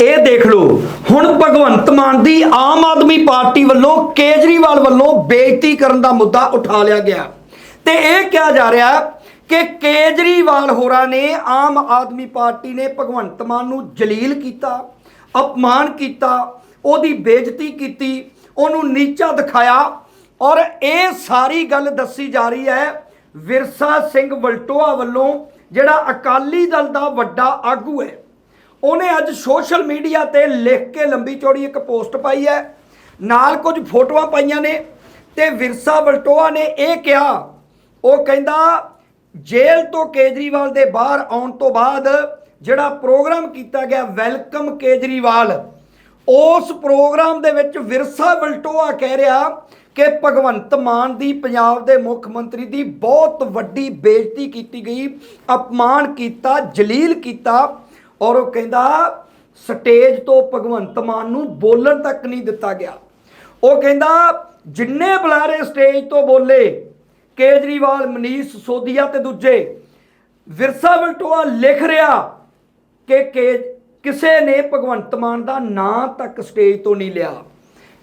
ਇਹ ਦੇਖ ਲਓ, ਹੁਣ ਭਗਵੰਤ ਮਾਨ ਦੀ ਆਮ ਆਦਮੀ ਪਾਰਟੀ ਵੱਲੋਂ ਕੇਜਰੀਵਾਲ ਵੱਲੋਂ ਬੇਇੱਜ਼ਤੀ ਕਰਨ ਦਾ ਮੁੱਦਾ ਉਠਾ ਲਿਆ ਗਿਆ। ਤੇ ਇਹ ਕਿਹਾ ਜਾ ਰਿਹਾ ਕਿ ਕੇਜਰੀਵਾਲ ਹੋਰਾਂ ਨੇ ਆਮ ਆਦਮੀ ਪਾਰਟੀ ਨੇ ਭਗਵੰਤ ਮਾਨ ਨੂੰ ਜਲੀਲ ਕੀਤਾ, ਅਪਮਾਨ ਕੀਤਾ, ਉਹਦੀ ਬੇਇੱਜ਼ਤੀ ਕੀਤੀ, ਉਹਨੂੰ ਨੀਚਾ ਦਿਖਾਇਆ ਔਰ ਇਹ ਸਾਰੀ ਗੱਲ ਦੱਸੀ ਜਾ ਰਹੀ ਹੈ ਵਿਰਸਾ ਸਿੰਘ ਵਲਟੋਆ ਵੱਲੋਂ, ਜਿਹੜਾ ਅਕਾਲੀ ਦਲ ਦਾ ਵੱਡਾ ਆਗੂ ਹੈ। ਉਹਨੇ ਅੱਜ ਸੋਸ਼ਲ ਮੀਡੀਆ ਤੇ ਲਿਖ ਕੇ ਲੰਬੀ ਚੌੜੀ ਇੱਕ ਪੋਸਟ ਪਾਈ ਹੈ। ਨਾਲ ਕੁਝ ਫੋਟੋਆਂ ਪਾਈਆਂ ਨੇ ਤੇ ਵਿਰਸਾ ਵਲਟੋਆ ਨੇ ਇਹ ਕਿਹਾ, ਉਹ ਕਹਿੰਦਾ, ਜੇਲ੍ਹ ਤੋਂ ਕੇਜਰੀਵਾਲ ਦੇ ਬਾਹਰ ਆਉਣ ਤੋਂ ਬਾਅਦ ਜਿਹੜਾ ਪ੍ਰੋਗਰਾਮ ਕੀਤਾ ਗਿਆ, ਵੈਲਕਮ ਕੇਜਰੀਵਾਲ, ਉਸ ਪ੍ਰੋਗਰਾਮ ਦੇ ਵਿੱਚ ਵਿਰਸਾ ਵਲਟੋਆ ਕਹਿ ਰਿਹਾ ਕਿ ਭਗਵੰਤ ਮਾਨ ਦੀ ਪੰਜਾਬ ਦੇ ਮੁੱਖ ਮੰਤਰੀ ਦੀ ਬਹੁਤ ਵੱਡੀ ਬੇਇੱਜ਼ਤੀ ਕੀਤੀ ਗਈ, ਅਪਮਾਨ ਕੀਤਾ, ਜਲੀਲ ਕੀਤਾ। ਔਰ ਉਹ ਕਹਿੰਦਾ, ਸਟੇਜ ਤੋਂ ਭਗਵੰਤ ਮਾਨ ਨੂੰ ਬੋਲਣ ਤੱਕ ਨਹੀਂ ਦਿੱਤਾ ਗਿਆ। ਉਹ ਕਹਿੰਦਾ, ਜਿੰਨੇ ਬੁਲਾਰੇ ਸਟੇਜ ਤੋਂ ਬੋਲੇ, ਕੇਜਰੀਵਾਲ, ਮਨੀਸ਼ ਸੋਦੀਆ ਤੇ ਦੂਜੇ, ਵਿਰਸਾ ਵਲਟੋਆ ਲਿਖ ਰਿਹਾ ਕਿ ਕਿ ਕਿਸੇ ਨੇ ਭਗਵੰਤ ਮਾਨ ਦਾ ਨਾਂ ਤੱਕ ਸਟੇਜ ਤੋਂ ਨਹੀਂ ਲਿਆ।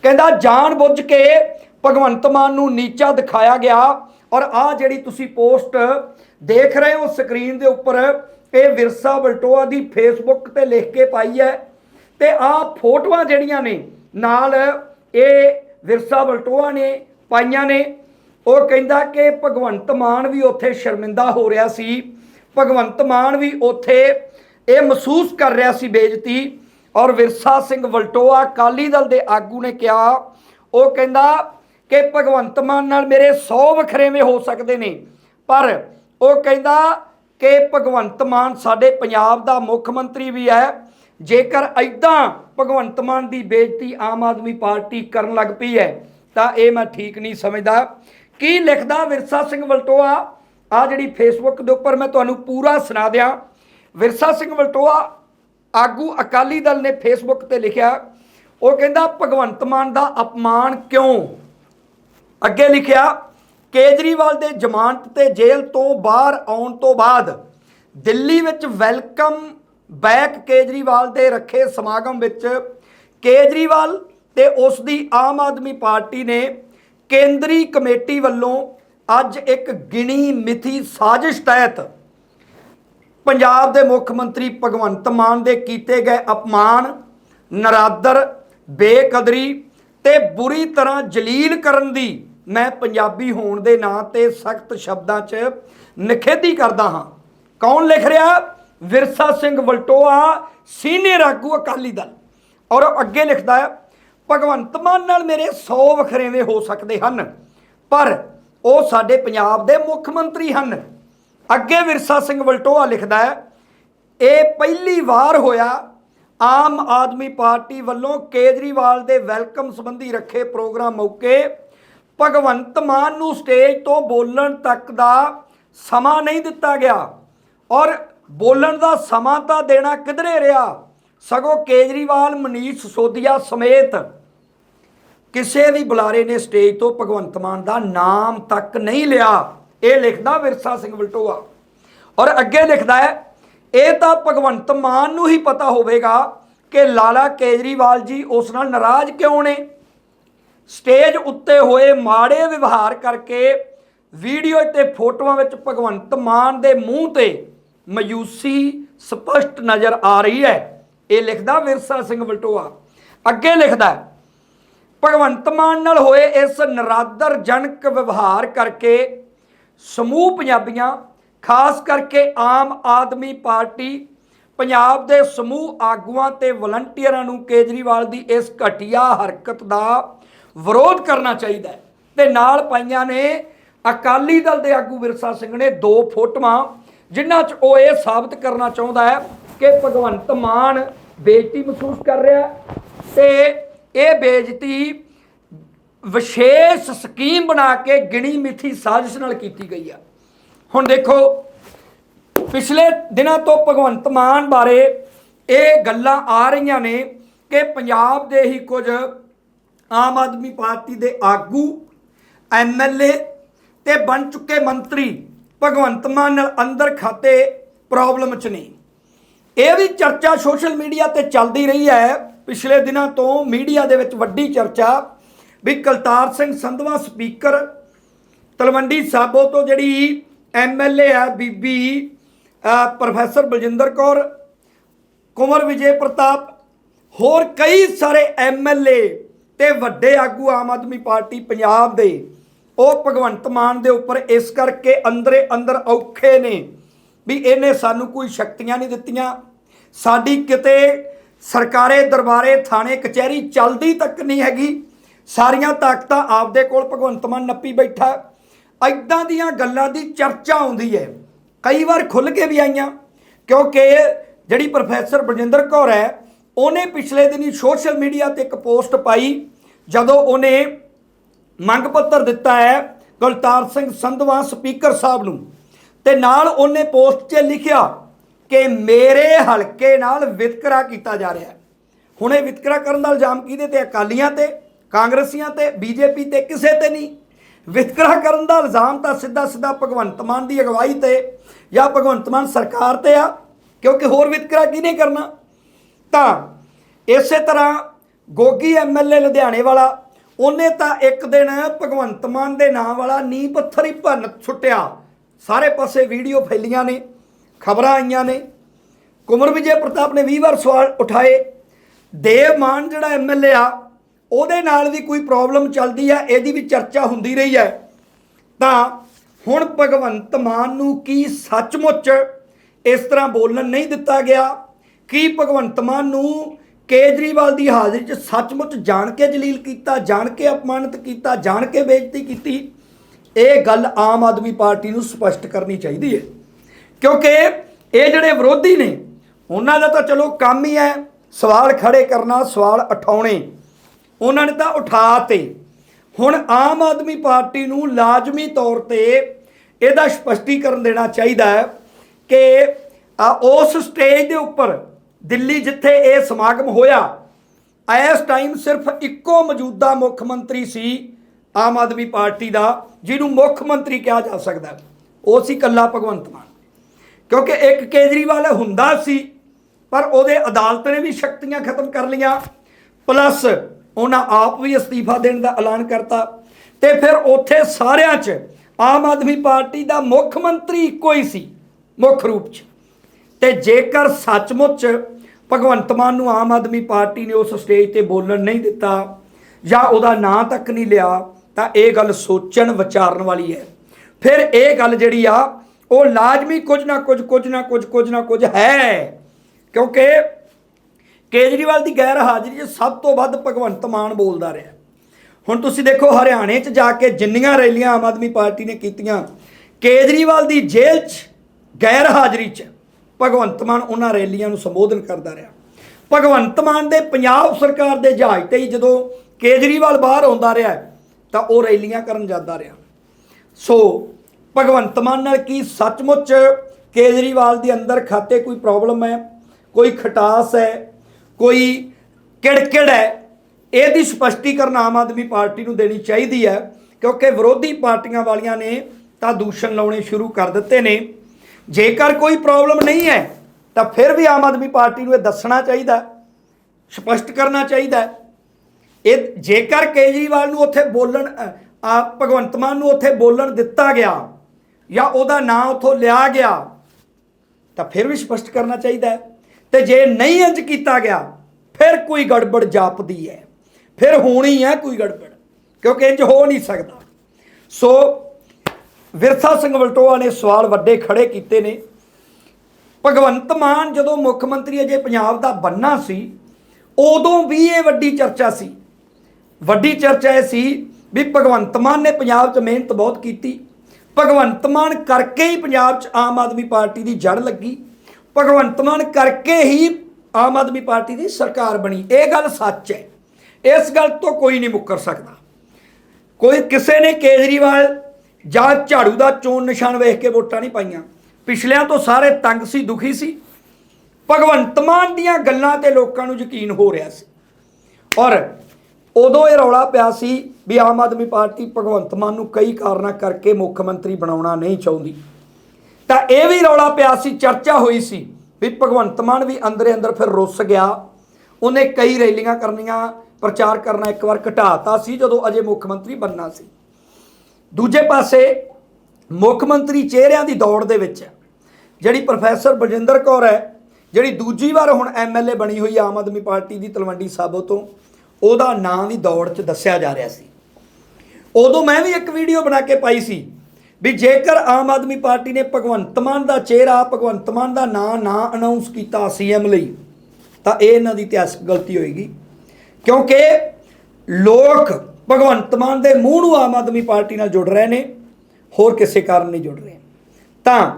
ਕਹਿੰਦਾ, ਜਾਣ ਬੁੱਝ ਕੇ ਭਗਵੰਤ ਮਾਨ ਨੂੰ ਨੀਚਾ ਦਿਖਾਇਆ ਗਿਆ ਔਰ ਆਹ ਜਿਹੜੀ ਤੁਸੀਂ ਪੋਸਟ ਦੇਖ ਰਹੇ ਹੋ ਸਕਰੀਨ ਦੇ ਉੱਪਰ ਇਹ ਵਿਰਸਾ ਵਲਟੋਆ ਦੀ ਫੇਸਬੁੱਕ ਤੇ ਲਿਖ ਕੇ ਪਾਈ ਹੈ ਤੇ ਆਹ ਫੋਟੋਆਂ ਜਿਹੜੀਆਂ ਨੇ, ਨਾਲ ਇਹ ਵਿਰਸਾ ਵਲਟੋਆ ਨੇ ਪਾਈਆਂ ਨੇ। ਉਹ ਕਹਿੰਦਾ ਕਿ ਭਗਵੰਤ ਮਾਨ ਵੀ ਉੱਥੇ ਸ਼ਰਮਿੰਦਾ ਹੋ ਰਿਹਾ ਸੀ। ਭਗਵੰਤ ਮਾਨ ਵੀ ਉੱਥੇ ਇਹ ਮਹਿਸੂਸ ਕਰ ਰਿਹਾ ਸੀ ਬੇਇੱਜ਼ਤੀ। ਔਰ ਵਿਰਸਾ ਸਿੰਘ ਵਲਟੋਆ ਕਾਲੀ ਦਲ ਦੇ ਆਗੂ ਨੇ ਕਿਹਾ, ਉਹ ਕਹਿੰਦਾ ਕਿ ਭਗਵੰਤ ਮਾਨ ਨਾਲ ਮੇਰੇ 100 ਵਖਰੇਵੇਂ ਹੋ ਸਕਦੇ ਨੇ। ਪਰ ਉਹ ਕਹਿੰਦਾ ਕਿ ਭਗਵੰਤ ਮਾਨ ਸਾਡੇ ਪੰਜਾਬ ਦਾ ਮੁੱਖ ਮੰਤਰੀ ਵੀ ਹੈ। ਜੇਕਰ ਐਦਾਂ ਭਗਵੰਤ ਮਾਨ ਦੀ ਬੇਇੱਜ਼ਤੀ ਆਮ ਆਦਮੀ ਪਾਰਟੀ ਕਰਨ ਲੱਗ ਪਈ ਹੈ, ਤਾਂ ਇਹ ਮੈਂ ਠੀਕ ਨਹੀਂ ਸਮਝਦਾ। ਕੀ ਲਿਖਦਾ ਵਿਰਸਾ ਸਿੰਘ ਵਲਟੋਆ? ਆ ਜਿਹੜੀ ਫੇਸਬੁੱਕ ਦੇ ਉੱਪਰ ਮੈਂ ਤੁਹਾਨੂੰ ਪੂਰਾ ਸੁਣਾ ਦਿਆਂ। ਵਿਰਸਾ ਸਿੰਘ ਵਲਟੋਆ ਆਗੂ ਅਕਾਲੀ ਦਲ ਨੇ ਫੇਸਬੁੱਕ ਤੇ ਲਿਖਿਆ, ਉਹ ਕਹਿੰਦਾ ਭਗਵੰਤ ਮਾਨ ਦਾ ਅਪਮਾਨ ਕਿਉਂ? ਅੱਗੇ ਲਿਖਿਆ ਕੇਜਰੀਵਾਲ ਦੇ ਜ਼ਮਾਨਤ ਤੇ ਜੇਲ੍ਹ ਤੋਂ ਬਾਹਰ ਆਉਣ ਤੋਂ ਬਾਅਦ ਦਿੱਲੀ ਵਿੱਚ ਵੈਲਕਮ ਬੈਕ ਕੇਜਰੀਵਾਲ ਦੇ ਰੱਖੇ ਸਮਾਗਮ ਵਿੱਚ ਕੇਜਰੀਵਾਲ ਤੇ ਉਸ ਦੀ ਆਮ ਆਦਮੀ ਪਾਰਟੀ ਨੇ ਕੇਂਦਰੀ ਕਮੇਟੀ ਵੱਲੋਂ ਅੱਜ ਇੱਕ ਗਿਣੀ ਮਿਥੀ ਸਾਜ਼ਿਸ਼ ਤਹਿਤ ਪੰਜਾਬ ਦੇ ਮੁੱਖ ਮੰਤਰੀ ਭਗਵੰਤ ਮਾਨ ਦੇ ਕੀਤੇ ਗਏ ਅਪਮਾਨ, ਨਰਾਦਰ, ਬੇਕਦਰੀ ਤੇ ਬੁਰੀ ਤਰ੍ਹਾਂ ਜਲੀਲ ਕਰਨ ਦੀ ਮੈਂ ਪੰਜਾਬੀ ਹੋਣ ਦੇ ਨਾਂ ਤੇ ਸਖਤ ਸ਼ਬਦਾਂ 'ਚ ਨਿਖੇਧੀ ਕਰਦਾ ਹਾਂ। ਕੌਣ ਲਿਖ ਰਿਹਾ? ਵਿਰਸਾ ਸਿੰਘ ਵਲਟੋਆ, ਸੀਨੀਅਰ ਆਗੂ ਅਕਾਲੀ ਦਲ। ਔਰ ਅੱਗੇ ਲਿਖਦਾ ਹੈ, ਭਗਵੰਤ ਮਾਨ ਨਾਲ ਮੇਰੇ 100 ਵਖਰੇਵੇਂ ਹੋ ਸਕਦੇ ਹਨ, ਪਰ ਉਹ ਸਾਡੇ ਪੰਜਾਬ ਦੇ ਮੁੱਖ ਮੰਤਰੀ ਹਨ। ਅੱਗੇ ਵਿਰਸਾ ਸਿੰਘ ਵਲਟੋਆ ਲਿਖਦਾ ਹੈ, ਇਹ ਪਹਿਲੀ ਵਾਰ ਹੋਇਆ, ਆਮ ਆਦਮੀ ਪਾਰਟੀ ਵੱਲੋਂ ਕੇਜਰੀਵਾਲ ਦੇ ਵੈਲਕਮ ਸੰਬੰਧੀ ਰੱਖੇ ਪ੍ਰੋਗਰਾਮ ਮੌਕੇ ਭਗਵੰਤ ਮਾਨ ਨੂੰ ਸਟੇਜ ਤੋਂ ਬੋਲਣ ਤੱਕ ਦਾ ਸਮਾਂ ਨਹੀਂ ਦਿੱਤਾ ਗਿਆ। ਔਰ ਬੋਲਣ ਦਾ ਸਮਾਂ ਤਾਂ ਦੇਣਾ ਕਿਧਰੇ ਰਿਹਾ? ਸਗੋਂ ਕੇਜਰੀਵਾਲ, ਮਨੀਸ਼ ਸੋਦੀਆ ਸਮੇਤ ਕਿਸੇ ਵੀ ਬੁਲਾਰੇ ਨੇ ਸਟੇਜ ਤੋਂ ਭਗਵੰਤ ਮਾਨ ਦਾ ਨਾਮ ਤੱਕ ਨਹੀਂ ਲਿਆ। ਇਹ ਲਿਖਦਾ ਵਿਰਸਾ ਸਿੰਘ ਵਲਟੋਆ। ਔਰ ਅੱਗੇ ਲਿਖਦਾ ਹੈ, ਇਹ ਤਾਂ ਭਗਵੰਤ ਮਾਨ ਨੂੰ ਹੀ ਪਤਾ ਹੋਵੇਗਾ ਕਿ ਲਾਲਾ ਕੇਜਰੀਵਾਲ ਜੀ ਉਸ ਨਾਲ ਨਾਰਾਜ਼ ਕਿਉਂ ਨੇ? ਸਟੇਜ ਉੱਤੇ ਹੋਏ ਮਾੜੇ ਵਿਵਹਾਰ ਕਰਕੇ ਵੀਡੀਓ ਤੇ ਫੋਟੋਆਂ ਵਿੱਚ ਭਗਵੰਤ ਮਾਨ ਦੇ ਮੂੰਹ ਤੇ ਮਯੂਸੀ ਸਪਸ਼ਟ ਨਜ਼ਰ ਆ ਰਹੀ ਹੈ। ਇਹ ਲਿਖਦਾ ਵਿਰਸਾ ਸਿੰਘ ਵਲਟੋਆ। ਅੱਗੇ ਲਿਖਦਾ ਭਗਵੰਤ ਮਾਨ ਨਾਲ ਹੋਏ ਇਸ ਨਰਾਦਰ ਜਨਕ ਵਿਵਹਾਰ ਕਰਕੇ ਸਮੂਹ ਪੰਜਾਬੀਆਂ, ਖਾਸ ਕਰਕੇ ਆਮ ਆਦਮੀ ਪਾਰਟੀ, ਪੰਜਾਬ ਦੇ ਸਮੂਹ ਆਗੂਆਂ ਤੇ ਵਲੰਟੀਅਰਾਂ ਨੂੰ ਕੇਜਰੀਵਾਲ ਦੀ ਇਸ ਘਟੀਆ ਹਰਕਤ ਦਾ ਵਿਰੋਧ ਕਰਨਾ ਚਾਹੀਦਾ ਹੈ। ਤੇ ਨਾਲ ਪਾਈਆਂ ਨੇ, ਅਕਾਲੀ ਦਲ ਦੇ ਆਗੂ ਵਿਰਸਾ ਸਿੰਘ ਨੇ ਦੋ ਫੋਟੋਆਂ, ਜਿਨ੍ਹਾਂ 'ਚ ਉਹ ਇਹ ਸਾਬਤ ਕਰਨਾ ਚਾਹੁੰਦਾ ਹੈ ਕਿ ਭਗਵੰਤ ਮਾਨ ਬੇਇੱਜ਼ਤੀ ਮਹਿਸੂਸ ਕਰ ਰਿਹਾ ਹੈ ਤੇ ਇਹ ਬੇਇੱਜ਼ਤੀ ਵਿਸ਼ੇਸ਼ ਸਕੀਮ ਬਣਾ ਕੇ ਗਿਣੀ ਮਿੱਥੀ ਸਾਜ਼ਿਸ਼ ਨਾਲ ਕੀਤੀ ਗਈ ਆ। ਹੁਣ ਦੇਖੋ, ਪਿਛਲੇ ਦਿਨਾਂ ਤੋਂ ਭਗਵੰਤ ਮਾਨ ਬਾਰੇ ਇਹ ਗੱਲਾਂ ਆ ਰਹੀਆਂ ਨੇ ਕਿ ਪੰਜਾਬ ਦੇ ਹੀ ਕੁਝ ਆਮ ਆਦਮੀ ਪਾਰਟੀ ਦੇ ਆਗੂ ਐਮਐਲਏ ਤੇ ਬਣ ਚੁੱਕੇ ਮੰਤਰੀ ਭਗਵੰਤ ਮਾਨ ਨਾਲ ਅੰਦਰ ਖਾਤੇ ਪ੍ਰੋਬਲਮ ਚ ਨੇ। ਇਹ ਵੀ ਚਰਚਾ ਸੋਸ਼ਲ ਮੀਡੀਆ ਤੇ ਚੱਲਦੀ ਰਹੀ ਹੈ। ਪਿਛਲੇ ਦਿਨਾਂ ਤੋਂ ਮੀਡੀਆ ਦੇ ਵਿੱਚ ਵੱਡੀ ਚਰਚਾ ਵੀ ਕਲਤਾਰ ਸਿੰਘ ਸੰਧਵਾ ਸਪੀਕਰ, ਤਲਵੰਡੀ ਸਾਬੋ ਤੋਂ ਜਿਹੜੀ ਐਮਐਲਏ ਆ ਬੀਬੀ ਪ੍ਰੋਫੈਸਰ ਬਲਜਿੰਦਰ ਕੌਰ ਕੁਮਰ ਵਿਜੇ ਪ੍ਰਤਾਪ, ਹੋਰ ਕਈ ਸਾਰੇ ਐਮਐਲਏ ਤੇ ਵੱਡੇ ਆਗੂ ਆਮ ਆਦਮੀ ਪਾਰਟੀ ਪੰਜਾਬ ਦੇ, ਉਹ ਭਗਵੰਤ ਮਾਨ ਦੇ ਉੱਪਰ ਇਸ ਕਰਕੇ ਅੰਦਰੇ ਅੰਦਰ ਔਖੇ ਨੇ ਵੀ ਇਹਨੇ ਸਾਨੂੰ ਕੋਈ ਸ਼ਕਤੀਆਂ ਨਹੀਂ ਦਿੱਤੀਆਂ। ਸਾਡੀ ਕਿਤੇ ਸਰਕਾਰੇ ਦਰਬਾਰੇ, ਥਾਣੇ, ਕਚਹਿਰੀ ਚੱਲਦੀ ਤੱਕ ਨਹੀਂ ਹੈਗੀ। ਸਾਰੀਆਂ ਤਾਕਤਾਂ ਆਪਦੇ ਕੋਲ ਭਗਵੰਤ ਮਾਨ ਨੱਪੀ ਬੈਠਾ। ਐਦਾਂ ਦੀਆਂ ਗੱਲਾਂ ਦੀ ਚਰਚਾ ਆਉਂਦੀ ਹੈ। ਕਈ ਵਾਰ ਖੁੱਲ ਕੇ ਵੀ ਆਈਆਂ, ਕਿਉਂਕਿ ਜਿਹੜੀ ਪ੍ਰੋਫੈਸਰ ਬਰਜਿੰਦਰ ਕੌਰ ਹੈ ਉਹਨੇ ਪਿਛਲੇ ਦਿਨੀ ਸੋਸ਼ਲ ਮੀਡੀਆ ਤੇ ਇੱਕ ਪੋਸਟ ਪਾਈ, ਜਦੋਂ ਉਹਨੇ ਮੰਗ ਪੱਤਰ ਦਿੱਤਾ ਹੈ ਗੁਲਤਾਰ ਸਿੰਘ ਸੰਧਵਾ ਸਪੀਕਰ ਸਾਹਿਬ ਨੂੰ। ਤੇ ਨਾਲ ਉਹਨੇ ਪੋਸਟ 'ਚ ਲਿਖਿਆ ਕਿ ਮੇਰੇ ਹਲਕੇ ਨਾਲ ਵਿਤਕਰਾ ਕੀਤਾ ਜਾ ਰਿਹਾ ਹੈ। ਹੁਣ ਇਹ ਵਿਤਕਰਾ ਕਰਨ ਦਾ ਇਲਜ਼ਾਮ ਕਿਹਦੇ ਤੇ? ਅਕਾਲੀਆਂ ਤੇ, ਕਾਂਗਰਸੀਆਂ ਤੇ, ਬੀਜੇਪੀ ਤੇ, ਕਿਸੇ ਤੇ ਨਹੀਂ। ਵਿਤਕਰਾ ਕਰਨ ਦਾ ਇਲਜ਼ਾਮ ਤਾਂ ਸਿੱਧਾ ਸਿੱਧਾ ਭਗਵੰਤ ਮਾਨ ਦੀ ਅਗਵਾਈ ਤੇ ਜਾਂ ਭਗਵੰਤ ਮਾਨ ਸਰਕਾਰ ਤੇ ਆ, ਕਿਉਂਕਿ ਹੋਰ ਵਿਤਕਰਾ ਕਿਹਨੇ ਕਰਨਾ? ਤਾਂ ਇਸੇ ਤਰ੍ਹਾਂ ਗੋਗੀ ਐਮਐਲਏ ਲੁਧਿਆਣੇ ਵਾਲਾ, ਉਹਨੇ ਤਾਂ ਇੱਕ ਦਿਨ ਭਗਵੰਤ ਮਾਨ ਦੇ ਨਾਂ ਵਾਲਾ ਨੀ ਪੱਥਰ ਹੀ ਭੰਨ ਛੁੱਟਿਆ ਸਾਰੇ ਪਾਸੇ ਵੀਡੀਓ ਫੈਲੀਆਂ ਨੇ, ਖਬਰਾਂ ਆਈਆਂ ਨੇ। ਕੁਮਰ ਵਿਜੇ ਪ੍ਰਤਾਪ ਨੇ 20 ਵਾਰ ਸਵਾਲ ਉਠਾਏ। ਦੇਵ ਮਾਨ ਜਿਹੜਾ ਐਮਐਲਏ ਆ, ਉਹਦੇ ਨਾਲ ਵੀ ਕੋਈ ਪ੍ਰੋਬਲਮ ਚੱਲਦੀ ਆ, ਇਹਦੀ ਵੀ ਚਰਚਾ ਹੁੰਦੀ ਰਹੀ ਹੈ। ਤਾਂ ਹੁਣ ਭਗਵੰਤ ਮਾਨ ਨੂੰ ਕੀ ਸੱਚਮੁੱਚ ਇਸ ਤਰ੍ਹਾਂ ਬੋਲਣ ਨਹੀਂ ਦਿੱਤਾ ਗਿਆ? ਕੀ ਭਗਵੰਤ ਮਾਨ ਨੂੰ ਕੇਜਰੀਵਾਲ ਦੀ ਹਾਜ਼ਰੀ 'ਚ ਸੱਚਮੁੱਚ ਜਾਣ ਕੇ ਜਲੀਲ ਕੀਤਾ, ਜਾਣ ਕੇ ਅਪਮਾਨਿਤ ਕੀਤਾ, ਜਾਣ ਕੇ ਬੇਇੱਜ਼ਤੀ ਕੀਤੀ? ਇਹ ਗੱਲ ਆਮ ਆਦਮੀ ਪਾਰਟੀ ਨੂੰ ਸਪਸ਼ਟ ਕਰਨੀ ਚਾਹੀਦੀ ਹੈ। ਕਿਉਂਕਿ ਇਹ ਜਿਹੜੇ ਵਿਰੋਧੀ ਨੇ, ਉਹਨਾਂ ਦਾ ਤਾਂ ਚਲੋ ਕੰਮ ਹੀ ਹੈ ਸਵਾਲ ਖੜੇ ਕਰਨਾ, ਸਵਾਲ ਉਠਾਉਣੇ। ਉਹਨਾਂ ਨੇ ਤਾਂ ਉਠਾਤੇ। ਹੁਣ ਆਮ ਆਦਮੀ ਪਾਰਟੀ ਨੂੰ ਲਾਜ਼ਮੀ ਤੌਰ ਤੇ ਇਹਦਾ ਸਪਸ਼ਟੀਕਰਨ ਦੇਣਾ ਚਾਹੀਦਾ ਹੈ ਕਿ ਉਸ ਸਟੇਜ ਦੇ ਉੱਪਰ ਦਿੱਲੀ ਜਿੱਥੇ ਇਹ ਸਮਾਗਮ ਹੋਇਆ, ਇਸ ਟਾਈਮ ਸਿਰਫ ਇੱਕੋ ਮੌਜੂਦਾ ਮੁੱਖ ਮੰਤਰੀ ਸੀ ਆਮ ਆਦਮੀ ਪਾਰਟੀ ਦਾ, ਜਿਹਨੂੰ ਮੁੱਖ ਮੰਤਰੀ ਕਿਹਾ ਜਾ ਸਕਦਾ ਉਹ ਸੀ ਕੱਲਾ ਭਗਵੰਤ ਮਾਨ। ਕਿਉਂਕਿ ਇੱਕ ਕੇਜਰੀਵਾਲ ਹੁੰਦਾ ਸੀ, ਪਰ ਉਹਦੇ ਅਦਾਲਤ ਨੇ ਵੀ ਸ਼ਕਤੀਆਂ ਖਤਮ ਕਰ ਲਈਆਂ। ਪਲੱਸ ਉਹਨਾਂ ਆਪ ਵੀ ਅਸਤੀਫਾ ਦੇਣ ਦਾ ਐਲਾਨ ਕਰਤਾ। ਤੇ ਫਿਰ ਉੱਥੇ ਸਾਰਿਆਂ 'ਚ ਆਮ ਆਦਮੀ ਪਾਰਟੀ ਦਾ ਮੁੱਖ ਮੰਤਰੀ ਇੱਕੋ ਹੀ ਸੀ, ਮੁੱਖ ਰੂਪ 'ਚ। ਤੇ ਜੇਕਰ ਸੱਚਮੁੱਚ ਭਗਵੰਤ ਮਾਨ ਨੂੰ ਆਮ ਆਦਮੀ ਪਾਰਟੀ ਨੇ ਉਸ ਸਟੇਜ ਤੇ ਬੋਲਣ ਨਹੀਂ ਦਿੱਤਾ ਜਾਂ ਉਹਦਾ ਨਾਂ ਤੱਕ ਨਹੀਂ ਲਿਆ, ਤਾਂ ਇਹ ਗੱਲ ਸੋਚਣ, ਵਿਚਾਰਨ ਵਾਲੀ ਹੈ। ਫਿਰ ਇਹ ਗੱਲ ਜਿਹੜੀ ਆ, ਉਹ ਲਾਜ਼ਮੀ ਕੁਝ ਨਾ ਕੁਝ ਕੁਝ ਨਾ ਕੁਝ ਕੁਝ ਨਾ ਕੁਝ ਹੈ। ਕਿਉਂਕਿ ਕੇਜਰੀਵਾਲ ਦੀ ਗੈਰ ਹਾਜ਼ਰੀ 'ਚ ਸਭ ਤੋਂ ਵੱਧ ਭਗਵੰਤ ਮਾਨ ਬੋਲਦਾ ਰਿਹਾ। ਹੁਣ ਤੁਸੀਂ ਦੇਖੋ ਹਰਿਆਣੇ 'ਚ ਜਾ ਕੇ ਜਿੰਨੀਆਂ ਰੈਲੀਆਂ ਆਮ ਆਦਮੀ ਪਾਰਟੀ ਨੇ ਕੀਤੀਆਂ, ਕੇਜਰੀਵਾਲ ਦੀ ਜੇਲ੍ਹ 'ਚ, ਗੈਰ ਹਾਜ਼ਰੀ 'ਚ ਭਗਵੰਤ ਮਾਨ ਉਹਨਾਂ ਰੈਲੀਆਂ ਨੂੰ ਸੰਬੋਧਨ ਕਰਦਾ ਰਿਹਾ। ਭਗਵੰਤ ਮਾਨ ਦੇ ਪੰਜਾਬ ਸਰਕਾਰ ਦੇ ਜਹਾਜ਼ ਤੇ ਹੀ ਜਦੋਂ ਕੇਜਰੀਵਾਲ ਬਾਹਰ ਆਉਂਦਾ ਰਿਹਾ, ਤਾਂ ਉਹ ਰੈਲੀਆਂ ਕਰਨ ਜਾਂਦਾ ਰਿਹਾ। ਸੋ ਭਗਵੰਤ ਮਾਨ ਨਾਲ ਕੀ ਸੱਚਮੁੱਚ ਕੇਜਰੀਵਾਲ ਦੇ ਅੰਦਰ ਖਾਤੇ ਕੋਈ ਪ੍ਰੋਬਲਮ ਹੈ, ਕੋਈ ਖਟਾਸ ਹੈ, ਕੋਈ ਕਿੜਕਿੜ ਹੈ? ਇਹਦੀ ਸਪਸ਼ਟੀਕਰਨ ਆਮ ਆਦਮੀ ਪਾਰਟੀ ਨੂੰ ਦੇਣੀ ਚਾਹੀਦੀ ਹੈ, ਕਿਉਂਕਿ ਵਿਰੋਧੀ ਪਾਰਟੀਆਂ ਵਾਲੀਆਂ ਨੇ ਤਾਂ ਦੂਸ਼ਣ ਲਾਉਣੇ ਸ਼ੁਰੂ ਕਰ ਦਿੱਤੇ ਨੇ। ਜੇਕਰ ਕੋਈ ਪ੍ਰੋਬਲਮ ਨਹੀਂ ਹੈ, ਤਾਂ ਫਿਰ ਵੀ ਆਮ ਆਦਮੀ ਪਾਰਟੀ ਨੂੰ ਇਹ ਦੱਸਣਾ ਚਾਹੀਦਾ ਸਪਸ਼ਟ ਕਰਨਾ ਚਾਹੀਦਾ ਇਹ ਜੇਕਰ ਕੇਜਰੀਵਾਲ ਨੂੰ ਉੱਥੇ ਬੋਲਣ ਭਗਵੰਤ ਮਾਨ ਨੂੰ ਉੱਥੇ ਬੋਲਣ ਦਿੱਤਾ ਗਿਆ ਜਾਂ ਉਹਦਾ ਨਾਂ ਉੱਥੋਂ ਲਿਆ ਗਿਆ, ਤਾਂ ਫਿਰ ਵੀ ਸਪਸ਼ਟ ਕਰਨਾ ਚਾਹੀਦਾ ਹੈ। ਤੇ ਜੇ ਨਹੀਂ ਇੰਜ ਕੀਤਾ ਗਿਆ, ਫਿਰ ਕੋਈ ਗੜਬੜ ਜਾਪਦੀ ਹੈ। ਫਿਰ ਹੋਣੀ ਹੈ ਕੋਈ ਗੜਬੜ, ਕਿਉਂਕਿ ਇੰਜ ਹੋ ਨਹੀਂ ਸਕਦਾ। ਸੋ ਵਿਰਸਾ ਸਿੰਘ ਵਲਟੋਆ ਨੇ ਸਵਾਲ ਵੱਡੇ ਖੜੇ ਕੀਤੇ ਨੇ। ਭਗਵੰਤ ਮਾਨ ਜਦੋਂ ਮੁੱਖ ਮੰਤਰੀ ਅਜੇ ਪੰਜਾਬ ਦਾ ਬੰਨਾ ਸੀ, ਉਦੋਂ ਵੀ ਇਹ ਵੱਡੀ ਚਰਚਾ ਸੀ। ਵੱਡੀ ਚਰਚਾ ਇਹ ਸੀ ਵੀ ਭਗਵੰਤ ਮਾਨ ਨੇ ਪੰਜਾਬ 'ਚ ਮਿਹਨਤ ਬਹੁਤ ਕੀਤੀ। ਭਗਵੰਤ ਮਾਨ ਕਰਕੇ ਹੀ ਪੰਜਾਬ 'ਚ ਆਮ ਆਦਮੀ ਪਾਰਟੀ ਦੀ ਜੜ ਲੱਗੀ। ਭਗਵੰਤ ਮਾਨ ਕਰਕੇ ਹੀ ਆਮ ਆਦਮੀ ਪਾਰਟੀ ਦੀ ਸਰਕਾਰ ਬਣੀ। ਇਹ ਗੱਲ ਸੱਚ ਹੈ। ਇਸ ਗੱਲ ਤੋਂ ਕੋਈ ਨਹੀਂ ਮੁੱਕਰ ਸਕਦਾ। ਕੋਈ ਕਿਸੇ ਨੇ ਕੇਜਰੀਵਾਲ ਜਾਂ ਝਾੜੂ ਦਾ ਚੋਣ ਨਿਸ਼ਾਨ ਵੇਖ ਕੇ ਵੋਟਾਂ ਨਹੀਂ ਪਾਈਆਂ। ਪਿਛਲਿਆਂ ਤੋਂ ਸਾਰੇ ਤੰਗ ਸੀ, ਦੁਖੀ ਸੀ। ਭਗਵੰਤ ਮਾਨ ਦੀਆਂ ਗੱਲਾਂ ਤੇ ਲੋਕਾਂ ਨੂੰ ਯਕੀਨ ਹੋ ਰਿਹਾ ਸੀ। ਔਰ ਉਦੋਂ ਇਹ ਰੌਲਾ ਪਿਆ ਸੀ ਵੀ ਆਮ ਆਦਮੀ ਪਾਰਟੀ ਭਗਵੰਤ ਮਾਨ ਨੂੰ ਕਈ ਕਾਰਨਾਂ ਕਰਕੇ ਮੁੱਖ ਮੰਤਰੀ ਬਣਾਉਣਾ ਨਹੀਂ ਚਾਹੁੰਦੀ। ਤਾਂ ਇਹ ਵੀ ਰੌਲਾ ਪਿਆ ਸੀ, ਚਰਚਾ ਹੋਈ ਸੀ ਵੀ ਭਗਵੰਤ ਮਾਨ ਵੀ ਅੰਦਰੇ ਅੰਦਰ ਫਿਰ ਰੁੱਸ ਗਿਆ। ਉਹਨੇ ਕਈ ਰੈਲੀਆਂ ਕਰਨੀਆਂ, ਪ੍ਰਚਾਰ ਕਰਨਾ ਇੱਕ ਵਾਰ ਘਟਾਤਾ ਸੀ ਜਦੋਂ ਅਜੇ ਮੁੱਖ ਮੰਤਰੀ ਬੰਨਾ ਸੀ। ਦੂਜੇ ਪਾਸੇ ਮੁੱਖ ਮੰਤਰੀ ਚਿਹਰਿਆਂ ਦੀ ਦੌੜ ਦੇ ਵਿੱਚ ਜਿਹੜੀ ਪ੍ਰੋਫੈਸਰ ਬਲਜਿੰਦਰ ਕੌਰ ਹੈ, ਜਿਹੜੀ ਦੂਜੀ ਵਾਰ ਹੁਣ ਐਮਐਲਏ ਬਣੀ ਹੋਈ ਆਮ ਆਦਮੀ ਪਾਰਟੀ ਦੀ ਤਲਵੰਡੀ ਸਾਬੋ ਤੋਂ, ਉਹਦਾ ਨਾਂ ਵੀ ਦੌੜ 'ਚ ਦੱਸਿਆ ਜਾ ਰਿਹਾ ਸੀ। ਉਦੋਂ ਮੈਂ ਵੀ ਇੱਕ ਵੀਡੀਓ ਬਣਾ ਕੇ ਪਾਈ ਸੀ ਵੀ ਜੇਕਰ ਆਮ ਆਦਮੀ ਪਾਰਟੀ ਨੇ ਭਗਵੰਤ ਮਾਨ ਦਾ ਚਿਹਰਾ, ਭਗਵੰਤ ਮਾਨ ਦਾ ਨਾਂ ਨਾ ਅਨਾਉਂਸ ਕੀਤਾ ਸੀਐਮ ਲਈ, ਤਾਂ ਇਹ ਇਹਨਾਂ ਦੀ ਇਤਿਹਾਸਕ ਗਲਤੀ ਹੋਏਗੀ। ਕਿਉਂਕਿ ਲੋਕ ਭਗਵੰਤ ਮਾਨ ਦੇ ਮੂੰਹ ਨੂੰ ਆਮ ਆਦਮੀ ਪਾਰਟੀ ਨਾਲ ਜੁੜ ਰਹੇ ਨੇ, ਹੋਰ ਕਿਸੇ ਕਾਰਨ ਨਹੀਂ ਜੁੜ ਰਹੇ। ਤਾਂ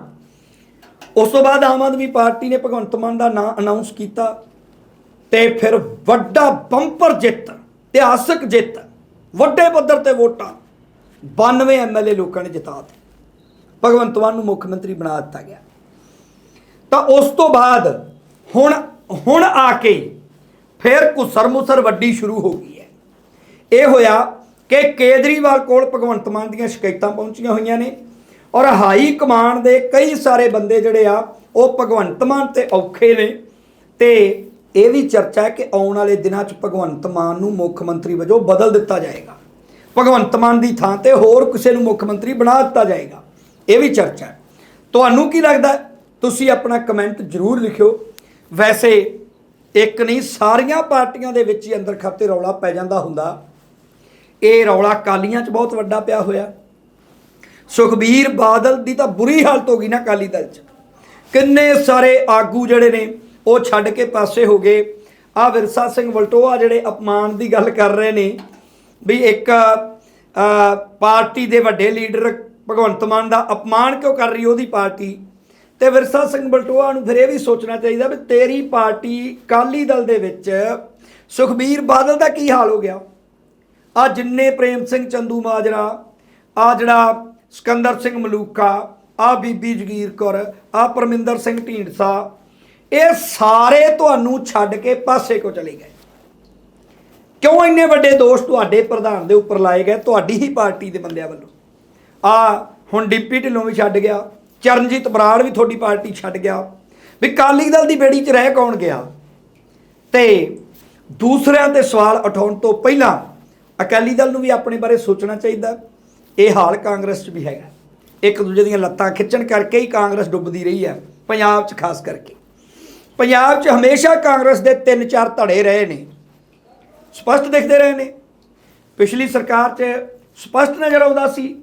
ਉਸ ਤੋਂ ਬਾਅਦ ਆਮ ਆਦਮੀ ਪਾਰਟੀ ਨੇ ਭਗਵੰਤ ਮਾਨ ਦਾ ਨਾਂ ਅਨਾਉਂਸ ਕੀਤਾ ਤੇ ਫਿਰ ਵੱਡਾ ਬੰਪਰ ਜਿੱਤ, ਇਤਿਹਾਸਕ ਜਿੱਤ, ਵੱਡੇ ਪੱਧਰ ਤੇ ਵੋਟਾਂ 92 ਐਮਐਲਏ ਲੋਕਾਂ ਨੇ ਜਿਤਾ ਦਿੱਤੇ ਭਗਵੰਤ ਮਾਨ ਨੂੰ ਮੁੱਖ ਮੰਤਰੀ ਬਣਾ ਦਿੱਤਾ ਗਿਆ। ਤਾਂ ਉਸ ਤੋਂ ਬਾਅਦ ਹੁਣ ਹੁਣ ਆ ਕੇ ਫਿਰ ਕੁਸਰ-ਮੁਸਰ ਵੱਡੀ ਸ਼ੁਰੂ ਹੋ ਗਈ ਹੈ। ਇਹ ਹੋਇਆ ਕਿ ਕੇਜਰੀਵਾਲ ਕੋਲ ਭਗਵੰਤ ਮਾਨ ਦੀਆਂ ਸ਼ਿਕਾਇਤਾਂ ਪਹੁੰਚੀਆਂ ਹੋਈਆਂ ਨੇ ਔਰ ਹਾਈ ਕਮਾਂਡ ਦੇ ਕਈ ਸਾਰੇ ਬੰਦੇ ਜਿਹੜੇ ਆ, ਉਹ ਭਗਵੰਤ ਮਾਨ ਤੇ ਔਖੇ ਨੇ ਤੇ ਇਹ ਵੀ ਚਰਚਾ ਹੈ ਕਿ ਆਉਣ ਵਾਲੇ ਦਿਨਾਂ 'ਚ ਭਗਵੰਤ ਮਾਨ ਨੂੰ ਮੁੱਖ ਮੰਤਰੀ ਵਜੋਂ ਬਦਲ ਦਿੱਤਾ ਜਾਏਗਾ। ਭਗਵੰਤ ਮਾਨ ਦੀ ਥਾਂ ਤੇ ਹੋਰ ਕਿਸੇ ਨੂੰ ਮੁੱਖ ਮੰਤਰੀ ਬਣਾ ਦਿੱਤਾ ਜਾਏਗਾ। ਇਹ ਵੀ ਚਰਚਾ ਹੈ। ਤੁਹਾਨੂੰ ਕੀ ਲੱਗਦਾ ਤੁਸੀਂ ਆਪਣਾ ਕਮੈਂਟ ਜ਼ਰੂਰ ਲਿਖਿਓ। ਵੈਸੇ ਇੱਕ ਨਹੀਂ, ਸਾਰੀਆਂ ਪਾਰਟੀਆਂ ਦੇ ਵਿੱਚ ਹੀ ਅੰਦਰ ਖਾਤੇ ਰੌਲਾ ਪੈ ਜਾਂਦਾ ਹੁੰਦਾ। ਇਹ ਰੌਲਾ ਕਾਲੀਆਂ 'ਚ ਬਹੁਤ ਵੱਡਾ ਪਿਆ ਹੋਇਆ। ਸੁਖਬੀਰ ਬਾਦਲ ਦੀ ਤਾਂ ਬੁਰੀ ਹਾਲਤ ਹੋ ਗਈ ਨਾ ਕਾਲੀ ਦਲ 'ਚ। ਕਿੰਨੇ ਸਾਰੇ ਆਗੂ ਜਿਹੜੇ ਨੇ, ਉਹ ਛੱਡ ਕੇ ਪਾਸੇ ਹੋ ਗਏ। ਆ ਵਿਰਸਾ ਸਿੰਘ ਵਲਟੋਆ ਜਿਹੜੇ ਅਪਮਾਨ ਦੀ ਗੱਲ ਕਰ ਰਹੇ ਨੇ, ਵੀ ਇੱਕ ਪਾਰਟੀ ਦੇ ਵੱਡੇ ਲੀਡਰ ਭਗਵੰਤ ਮਾਨ ਦਾ ਅਪਮਾਨ ਕਿਉਂ ਕਰ ਰਹੀ ਉਹਦੀ ਪਾਰਟੀ? ਤੇ ਵਿਰਸਾ ਸਿੰਘ ਬਲਟੋਆ ਨੂੰ ਫਿਰ ਇਹ ਵੀ ਸੋਚਣਾ ਚਾਹੀਦਾ ਵੀ ਤੇਰੀ ਪਾਰਟੀ ਕਾਲੀ ਦਲ ਦੇ ਵਿੱਚ ਸੁਖਬੀਰ ਬਾਦਲ ਦਾ ਕੀ ਹਾਲ ਹੋ ਗਿਆ? ਆ ਜਿੰਨੇ ਪ੍ਰੇਮ ਸਿੰਘ ਚੰਦੂ ਮਾਜਰਾ, ਆ ਜਿਹੜਾ ਸਿਕੰਦਰ ਸਿੰਘ ਮਲੂਕਾ, ਆ ਬੀਬੀ ਜਗੀਰ ਕੌਰ, ਆ ਪਰਮਿੰਦਰ ਸਿੰਘ ਢੀਂਡਸਾ, ਇਹ ਸਾਰੇ ਤੁਹਾਨੂੰ ਛੱਡ ਕੇ ਪਾਸੇ ਕੋ ਚਲੇ ਗਏ। ਕਿਉਂ ਇੰਨੇ ਵੱਡੇ ਦੋਸ਼ ਤੁਹਾਡੇ ਪ੍ਰਧਾਨ ਦੇ ਉੱਪਰ ਲਾਏ ਗਏ? ਤੁਹਾਡੀ ਹੀ ਪਾਰਟੀ ਦੇ ਬੰਦਿਆਂ ਵੱਲੋਂ। ਆ ਹੁਣ ਡਿਪਟੀ ਢਿੱਲੋਂ ਵੀ ਛੱਡ ਗਿਆ, ਚਰਨਜੀਤ ਬਰਾੜ ਵੀ ਤੁਹਾਡੀ ਪਾਰਟੀ ਛੱਡ ਗਿਆ, ਵੀ ਕਾਲੀ ਦਲ ਦੀ ਬੇੜੀ 'ਚ ਰਹਿ ਕੌਣ ਗਿਆ? ਤੇ ਦੂਸਰਿਆਂ ਤੇ ਸਵਾਲ ਉਠਾਉਣ ਤੋਂ ਪਹਿਲਾਂ ਅਕਾਲੀ ਦਲ ਨੂੰ ਵੀ ਆਪਣੇ ਬਾਰੇ ਸੋਚਣਾ ਚਾਹੀਦਾ। ਇਹ ਹਾਲ ਕਾਂਗਰਸ 'ਚ ਵੀ ਹੈਗਾ। ਇੱਕ ਦੂਜੇ ਦੀਆਂ ਲੱਤਾਂ ਖਿੱਚਣ ਕਰਕੇ ਹੀ ਕਾਂਗਰਸ ਡੁੱਬਦੀ ਰਹੀ ਹੈ, ਪੰਜਾਬ 'ਚ ਖਾਸ ਕਰਕੇ। ਪੰਜਾਬ 'ਚ ਹਮੇਸ਼ਾ ਕਾਂਗਰਸ ਦੇ ਤਿੰਨ ਚਾਰ ਧੜੇ ਰਹੇ ਨੇ। ਸਪਸ਼ਟ ਦਿਖਦੇ ਰਹੇ ਨੇ। ਪਿਛਲੀ ਸਰਕਾਰ 'ਚ ਸਪਸ਼ਟ ਨਜ਼ਰ ਆਉਂਦਾ ਸੀ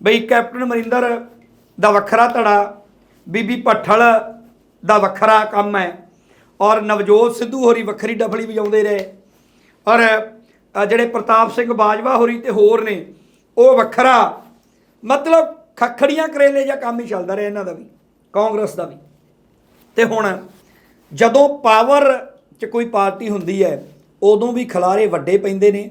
ਬਈ ਕੈਪਟਨ ਅਮਰਿੰਦਰ ਦਾ ਵੱਖਰਾ ਧੜਾ, ਬੀਬੀ ਭੱਠਲ ਦਾ ਵੱਖਰਾ ਕੰਮ ਹੈ ਔਰ ਨਵਜੋਤ ਸਿੱਧੂ ਹੋਰੀ ਵੱਖਰੀ ਡਫਲੀ ਵਜਾਉਂਦੇ ਰਹੇ ਔਰ ਜਿਹੜੇ ਪ੍ਰਤਾਪ ਸਿੰਘ ਬਾਜਵਾ ਹੋਰੀ ਤੇ ਹੋਰ ਨੇ, ਉਹ ਵੱਖਰਾ। ਮਤਲਬ ਖੱਖੜੀਆਂ ਕਰੇਲੇ ਜਾਂ ਕੰਮ ਹੀ ਚੱਲਦਾ ਰਿਹਾ ਇਹਨਾਂ ਦਾ ਵੀ, ਕਾਂਗਰਸ ਦਾ ਵੀ। ਤੇ ਹੁਣ ਜਦੋਂ ਪਾਵਰ 'ਚ ਕੋਈ ਪਾਰਟੀ ਹੁੰਦੀ ਹੈ, ਉਦੋਂ ਵੀ ਖਲਾਰੇ ਵੱਡੇ ਪੈਂਦੇ ਨੇ।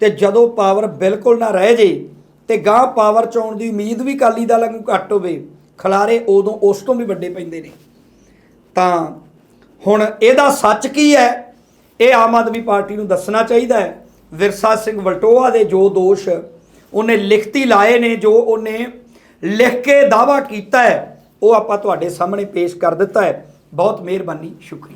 ਤੇ ਜਦੋਂ ਪਾਵਰ ਬਿਲਕੁਲ ਨਾ ਰਹਿ ਜੇ, ਤੇ ਗਾਂ ਪਾਵਰ 'ਚ ਆਉਣ ਦੀ ਉਮੀਦ ਵੀ ਕਾਲੀ ਦਲ ਵਾਂਗੂ ਘੱਟ ਹੋਵੇ, ਖਲਾਰੇ ਉਦੋਂ ਉਸ ਤੋਂ ਵੀ ਵੱਡੇ ਪੈਂਦੇ ਨੇ। ਤਾਂ ਹੁਣ ਇਹਦਾ ਸੱਚ ਕੀ ਹੈ? ਇਹ ਆਮ ਆਦਮੀ ਪਾਰਟੀ ਨੂੰ ਦੱਸਣਾ ਚਾਹੀਦਾ ਹੈ। ਵਿਰਸਾ ਸਿੰਘ ਵਲਟੋਆ ਦੇ ਜੋ ਦੋਸ਼ ਉਹਨੇ ਲਿਖਤੀ ਲਾਏ ਨੇ, ਜੋ ਉਹਨੇ ਲਿਖ ਕੇ ਦਾਵਾ ਕੀਤਾ ਹੈ, ਉਹ ਆਪਾਂ ਤੁਹਾਡੇ ਸਾਹਮਣੇ ਪੇਸ਼ ਕਰ ਦਿੱਤਾ ਹੈ। ਬਹੁਤ ਮਿਹਰਬਾਨੀ, ਸ਼ੁਕਰੀਆ।